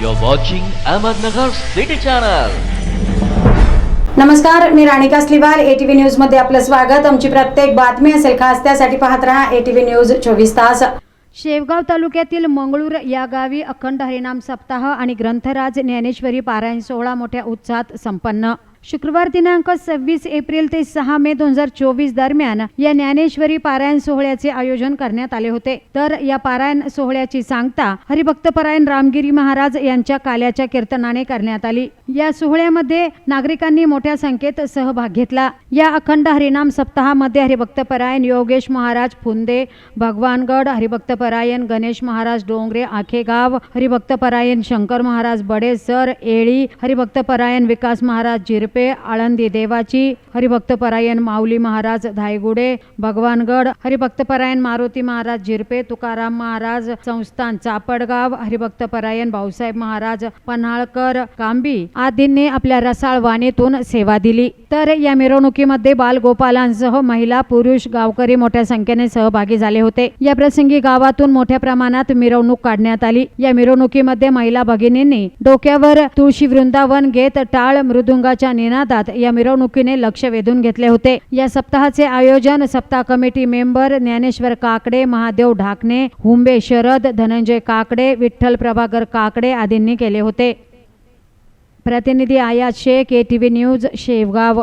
You're watching Ahmednagar City Channel. नमस्कार मी Ranika स्लिवाल. ATV न्यूजमध्ये आपलं स्वागत. आमची प्रत्येक बातमी असेल खास त्यासाठी पाहत रहा एटीव्ही न्यूज चोवीस तास. शेवगाव तालुक्यातील मंगळूर या गावी अखंड हरिनाम सप्ताह आणि ग्रंथराज ज्ञानेश्वरी पारायण सोहळा मोठ्या उत्साहात संपन्न. शुक्रवार दिनांक सव्वीस एप्रिल ते सहा मे दोन हजार चोवीस दरम्यान या ज्ञानेश्वरी पारायण सोहळ्याचे आयोजन करण्यात आले होते. तर या पारायण सोहळ्याची सांगता हरिभक्तपरायण रामगिरी महाराज यांच्या काल्याच्या कीर्तनाने करण्यात आली. या सोहळ्यामध्ये नागरिकांनी मोठ्या संख्येत सहभाग घेतला. या अखंड हरिनाम सप्ताहामध्ये हरिभक्तपरायण योगेश महाराज फुंदे भगवानगड हरिभक्तपरायण गणेश महाराज डोंगरे आखेगाव हरिभक्तपरायण शंकर महाराज बडेसर एळी हरिभक्तपरायण विकास महाराज जिरप आळंदी देवाची हरिभक्तपरायण माऊली महाराज धायगुडे भगवानगड हरिभक्तपरायण मारुती महाराज झिरपे तुकाराम महाराज संस्थान चापडगाव हरिभक्तपरायण भाऊसाहेब महाराज पन्हाळकर कांबी आदींनी आपल्या रसाळ वाणीतून सेवा दिली. तर या मिरवणुकीमध्ये बालगोपालांसह महिला पुरुष गावकरी मोठ्या संख्येने सहभागी झाले होते. या प्रसंगी गावातून मोठ्या प्रमाणात मिरवणूक काढण्यात आली. या मिरवणुकीमध्ये महिला भगिनींनी डोक्यावर तुळशी वृंदावन घेत टाळ मृदुंगाच्या निनादात या मिरवणुकीने लक्ष वेधून घेतले होते. या सप्ताहाचे आयोजन सप्ताह कमिटी मेंबर ज्ञानेश्वर काकडे महादेव ढाकणे हुंबे शरद धनंजय काकडे विठ्ठल प्रभाकर काकडे आदींनी केले होते. प्रतिनिधी आयात शेख एटीव्ही न्यूज शेवगाव